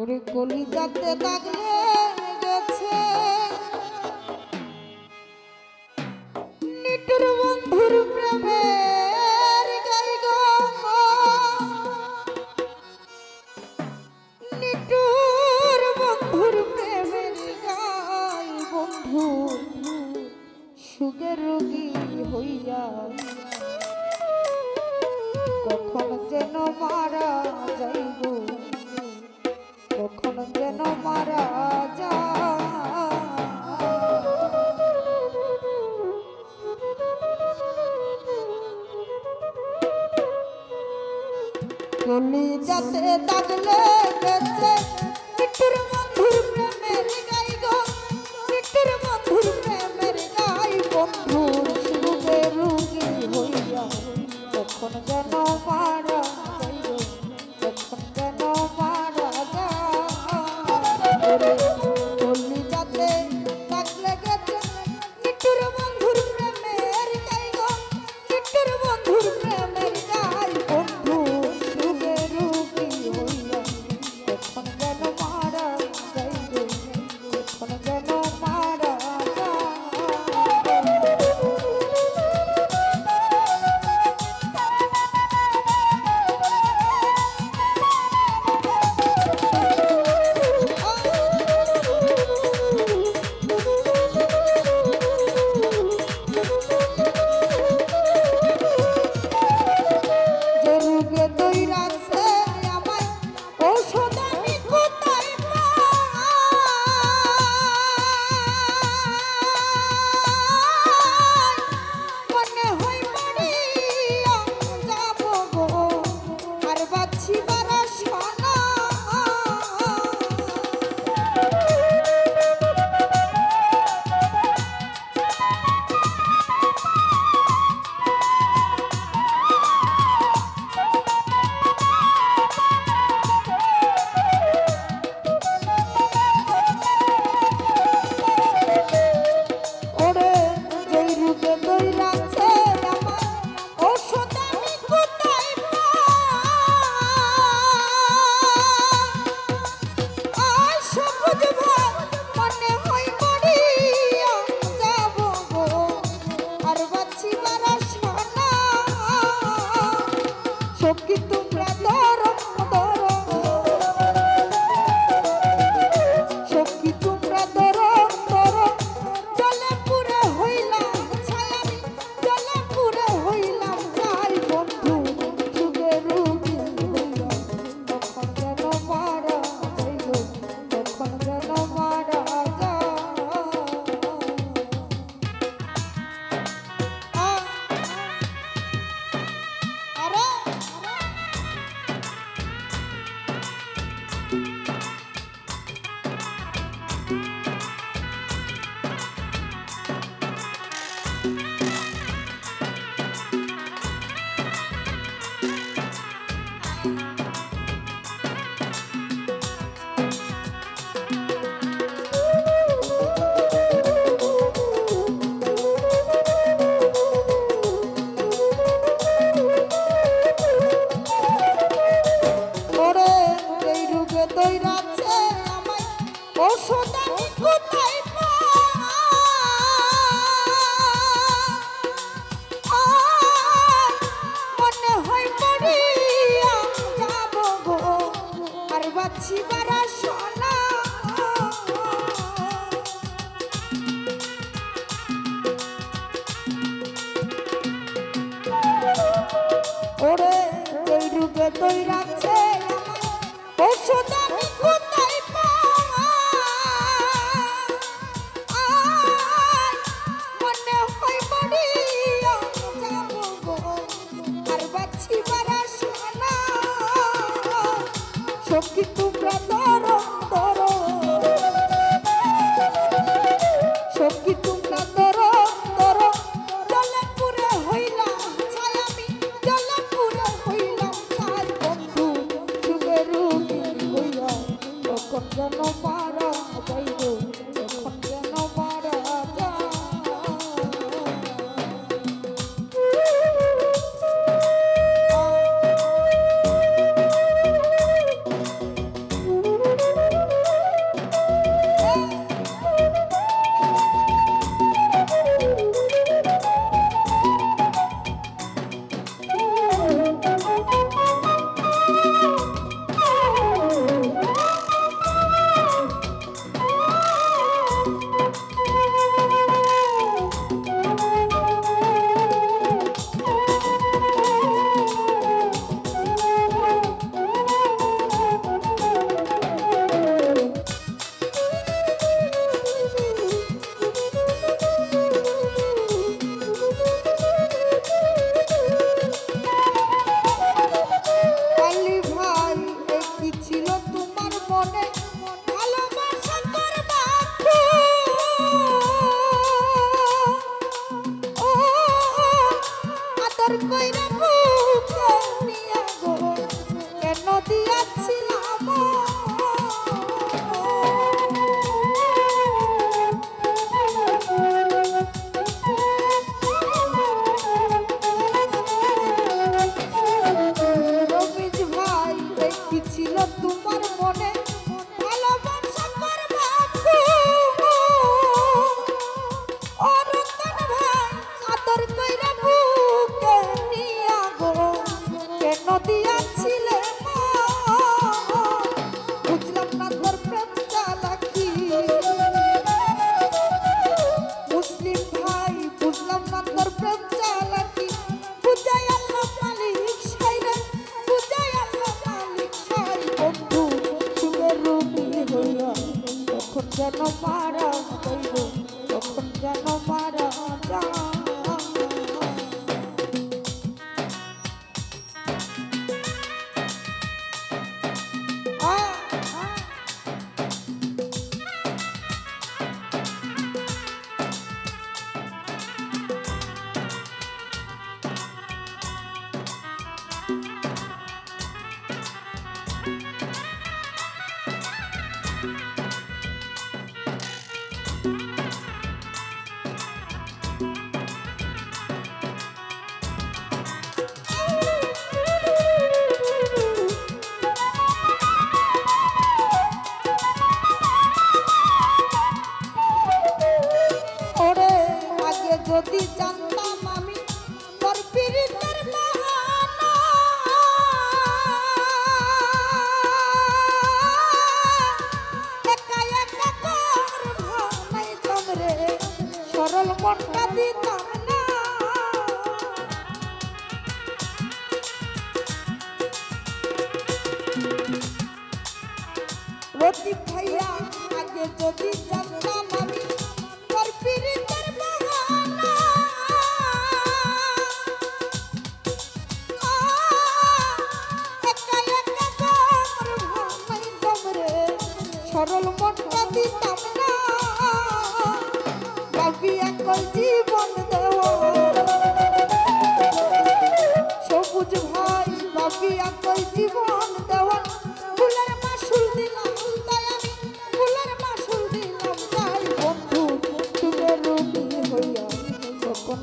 ওরে কলিকাতে দাগলে গেছে। নিটুর বন্ধুর প্রেমে নিটুর বন্ধুর প্রেমে গাই বন্ধু, সুখের রোগী হইয়া কখন যেন মারা যাইব। কখন যেন মারা যা কলি যাতে দাগলে গেছে পিটুর হইয়া তখন যেন পারা হইল তখন যেন পারা মনটা দিতাম।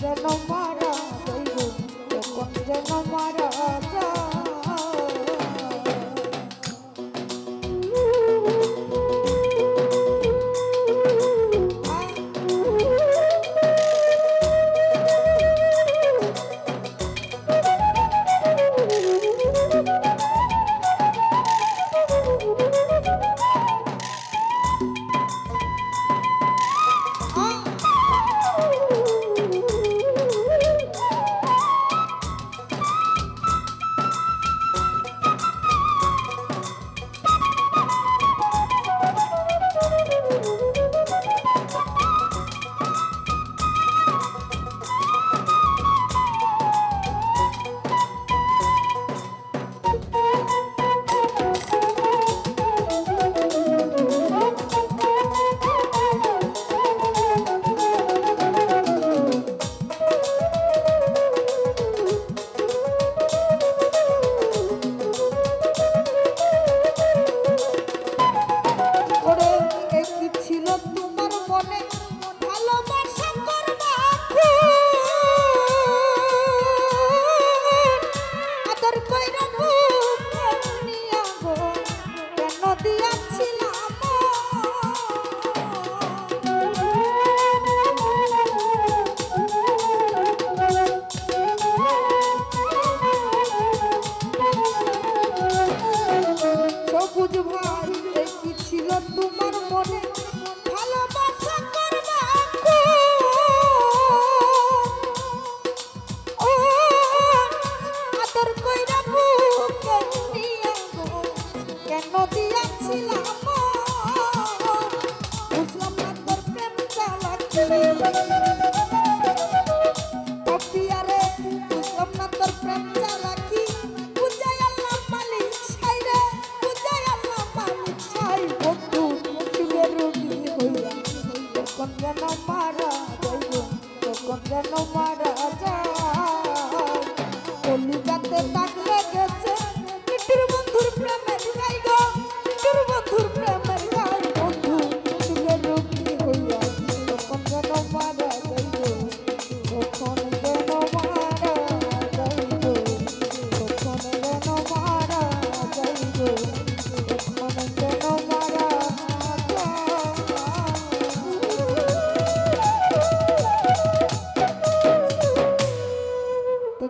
যেন মারা দৈব কোন যেন মারা।